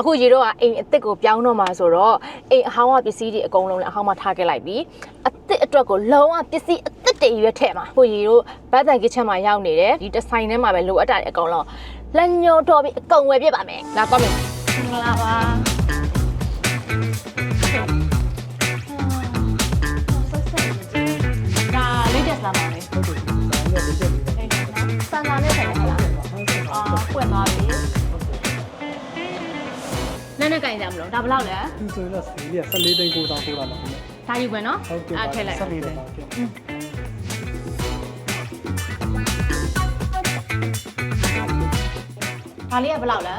အခုရေတော့ကအိမ်အစ်စ်ကိုပြောင်းတော့မှာဆိုတော့အိမ်အဟောင်းကပစ္စည်းတွေအကုန်လုံးလည်းအဟောင်းမှာထားခဲ့လိုက်ပြီအစ်စ်အတွက်ကိုလုံးဝပစ္စည်းအစ်စ်တွေရွက်ထည့်မှာကိုရေတို့ဘတ်တန်ကစ်ချက်မှာရောက်နေတယ်ဒီဒီဇိုင်းထဲမှာပဲလိုအပ်တာတွေအကုန်လုံးလက်ညှိုးတော့ပြီးအကုန်ဝယ်ပြပါမယ်လာကောမယ်မင်္ဂလာပါ နည်းနည်းကင်ကြမလို့ဒါဘယ်လောက်လဲဒီဆိုရင်တော့ဈေးလေး14သိန်း9တောင်ပို့တာပါခင်ဗျဒါယူမယ်နော်ဟုတ်ကဲ့အဲ့ထည့်လိုက်14သိန်းပါခင်ဗျဒါလေးကဘယ်လောက်လဲ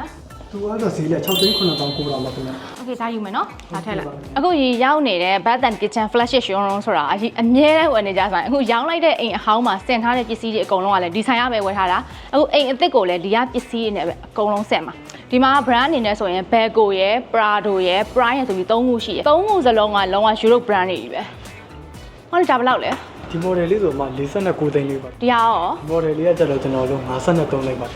သူကတော့ဈေးလက်6သိန်း9000ကိုတော့လောက်ခင်ဗျာ okay ဒါယူမယ်နော်ဒါထည့်လိုက်အခုရေရောက်နေတဲ့ bath and kitchen flash showroom ဆိုတာအရင်အမြဲတမ်းဝယ်နေကြဆိုင်အခုရောင်းလိုက်တဲ့အိမ်အဟောင်းမှာဆင်ထားတဲ့ပစ္စည်းတွေအကုန်လုံးကလည်းဒီဆိုင်ရပဲဝယ်ထားတာအခုအိမ်အစ်စ်ကိုလည်းဒီကပစ္စည်းတွေနဲ့ပဲအကုန်လုံးဆက်မှာဒီမှာ brand အနေနဲ့ဆိုရင် Beko ရယ် Prado ရယ် Prime ရယ်ဆိုပြီးသုံးခုရှိတယ်သုံးခုစလုံးကလုံးဝ Europe brand တွေကြီးပဲဟုတ်တယ်ဒါဘယ်လောက်လဲဒီ model လေးဆိုမှ49သိန်းလေးပါဒီဟာရော model လေးကကျတော့ကျွန်တော်တို့53သိန်းလေးပါ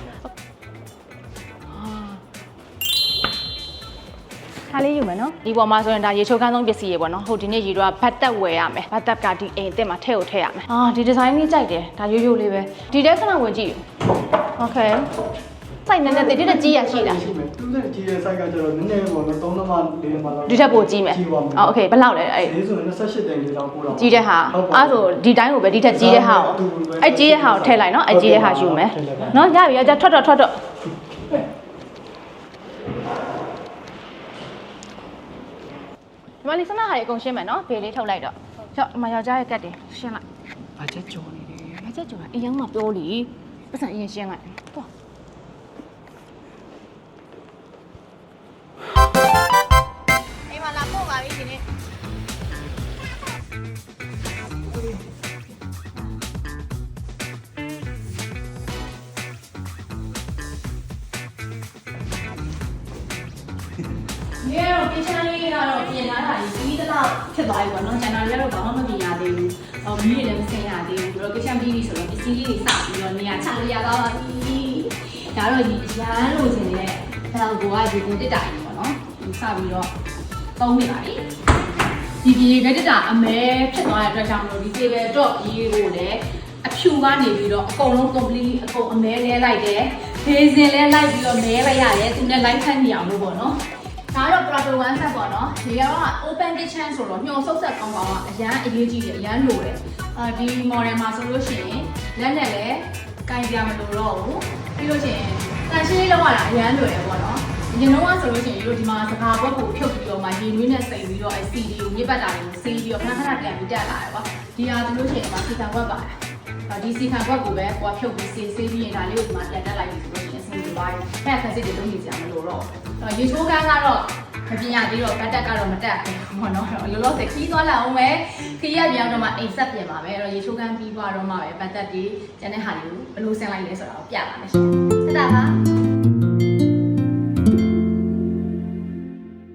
ခင်ဗျ ခါလေးယူမယ်နော်ဒီပေါ်မှာဆိုရင်ဒါရေချိုးခန်းဆုံးပစ္စည်းတွေပေါ့နော်ဟိုဒီနေ့ရေတော့ဘတ်တက်ဝယ်ရမယ်ဘတ်တက်ကဒီအိမ်အစ်စ်မှာထည့်ကိုထည့်ရမယ်အာဒီဒီဇိုင်းလေးကြိုက်တယ်ဒါရိုးရိုးလေးပဲဒီတဲခဏဝင်ကြည့်โอเคစိုက်နေနေတိတက်ကြီးရရှိလား ရှိမယ်သူနဲ့ကြီးတဲ့ size ကကျတော့နည်းနည်းပေါ့နော်3နမ4နမလောက် ဒီထက်ပိုကြီးမယ် ကြီးပါမယ် အော်โอเคဘယ်လောက်လဲအဲ့ ဈေးဆိုရင်28သိန်းလေးတောင်ပို့တာပါ ကြီးတဲ့ဟာ ဟုတ်ပါ အဲ့ဆိုဒီတိုင်းကိုပဲဒီထက်ကြီးတဲ့ဟာကိုအဲ့ကြီးတဲ့ဟာကိုထည့်လိုက်နော်အဲ့ကြီးတဲ့ဟာယူမယ်နော်ရပြီရကြထွက်တော့ထွက်တော့ ဒီမလေးစနဟာတွေအကုန်ရှင်းမယ်နော်ဖေးလေးထုတ်လိုက်တော့ကြောက်ဒီမယောက်ျားရဲ့ကတ်တင်ရှင်းလိုက်ဘာချက်ကြော်နေတယ်။မချက်ကြတာအရင်ကပြောလीပတ်စံအရင်ရှင်းလိုက်။သွား။အိမ်မှာလာပို့ပါပြီဒီနေ့ မြေတော့ပြင်ချမ်းလေးကတော့ပြင်လာတာကြီးပြီးတော့ဖြစ်သွားပြီပေါ့နော်။ကျန်တာတွေကတော့ဘာမှမပြင်ရသေးဘူး။အော်မီးတွေလည်းမဆင်ရသေးဘူး။ပြီးတော့ပြင်ချမ်းပြီးပြီဆိုတော့ပစ္စည်းလေးတွေစပြီးတော့နေရာချလို့ရတော့ပြီ။ဒါတော့ဒီအရန်လို့ရှင်နေတဲ့ဒါကိုကဒီကိုတက်တာကြီးပေါ့နော်။ဒီစပြီးတော့သုံးနေပါပြီ။ဒီဒီကတက်တာအမဲဖြစ်သွားတဲ့အတွက်ကြောင့်မလို့ဒီ table top ရေးကိုလည်းအဖြူကနေပြီးတော့အကုန်လုံး complete အကုန်အမဲလဲလိုက်တယ်။ဖေးစင်လဲလိုက်ပြီးတော့မဲလိုက်ရတယ်။သူနဲ့ light ဖက်နေအောင်လို့ပေါ့နော်။ ဒါကတော့ Prado One set ပေါ့နော်ဒီကတော့ open kitchen ဆိုတော့ညှော်ဆုပ်ဆက်ကောင်းကောင်းကအရန်အရေးကြီးတယ်အရန်လိုတယ်အာဒီ model မှာဆိုလို့ရှိရင်လက်နဲ့လည်းကင်ပြမလိုတော့ဘူးပြီးလို့ရှိရင်တန်ရှင်းလေးလောက်ရတာအရန်လိုတယ်ပေါ့နော်အရင်တော့ဆိုလို့ရှိရင်ဒီလိုဒီမှာစကားဘွက်ကိုဖြုတ်ပြီးတော့မှရေနွေးနဲ့စိတ်ပြီးတော့အဲ CD ကိုမြစ်ပတ်တာတွေကိုစီးပြီးတော့ခဏခဏပြန်ပြီးတက်လာတယ်ပေါ့ဒီဟာဆိုလို့ရှိရင်ဒီမှာစီခံဘွက်ပါတယ်ဒီစီခံဘွက်ကိုပဲကိုကဖြုတ်ပြီးစီးစီးပြီးရင်ဒါလေးကိုဒီမှာပြန်တက်လိုက်ပြီဆိုလို့ရှိရင်အဆင်ပြေသွားပြီအဲ့ဒါခက်စစ်တွေလုံးနေကြမလို့တော့အဲ့ ရေချိုးကန်းကတော့မပြင်းရသေးတော့ဘတ်တက်ကတော့မတက်ဘူးပေါ့နော်လောလောဆယ်ခီးသွားလာအောင်ပဲခီးရပြောင်းတော့မှအိမ်ဆက်ပြင်ပါပဲအဲ့တော့ရေချိုးကန်းပြီးသွားတော့မှပဲဘတ်တက်ဒီကျန်တဲ့ဟာတွေကိုဘယ်လိုဆင်လိုက်လဲဆိုတာကိုပြပါမယ်ရှင်စတာပါ